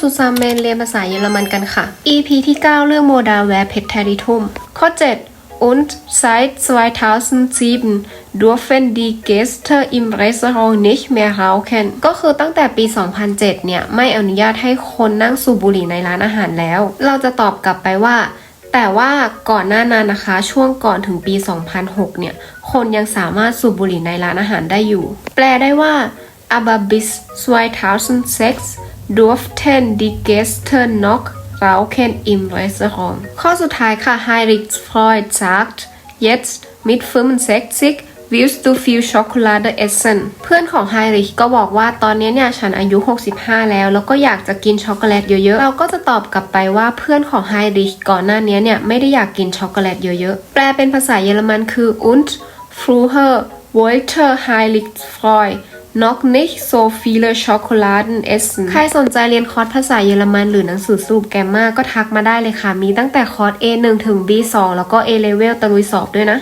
ซูซามเมนเรียนภาษาเยอรมันกันค่ะ EP ที่ 9 เรื่องโมดาแวร์เพ t เทริทุมข้อ 7 und seit 2007 dürfen die Gäste im Restaurant nicht mehr rauchen ก็คือตั้งแต่ปี 2007 เนี่ย ไม่อนุญาตให้คนนั่งสูบบุหรี่ในร้านอาหารแล้ว เราจะตอบกลับไปว่าแต่ว่าก่อนหน้านั้นนะคะช่วงก่อนถึงปี 2006 เนี่ย คนยังสามารถสูบบุหรี่ในร้านอาหารได้อยู่ แปลได้ว่า aber bis 2006 durften die Gäste noch rauchen im Restaurant ข้อสุดท้ายค่ะ Heinrich Freud sagt jetzt mit 65 willst du viel Schokolade essen เพื่อนของไฮริชก็บอกว่าตอนนี้เนี่ยฉันอายุ 65 แล้ว แล้วก็อยากจะกินช็อกโกแลตเยอะๆ เราก็จะตอบกลับไปว่าเพื่อนของไฮริชก่อนหน้านี้เนี่ยไม่ได้อยากกินช็อกโกแลตเยอะๆ แปลเป็นภาษาเยอรมันคือ und früher wollte Heinrich Freud noch nicht so viele Schokoladen essen ใครสนใจเรียนคอร์สภาษาเยอรมันหรือหนังสือสรุปแกมมาก็ทักมาได้เลยค่ะ มีตั้งแต่คอร์ส A1 ถึง B2 แล้วก็ A level ตะลุยสอบด้วยนะ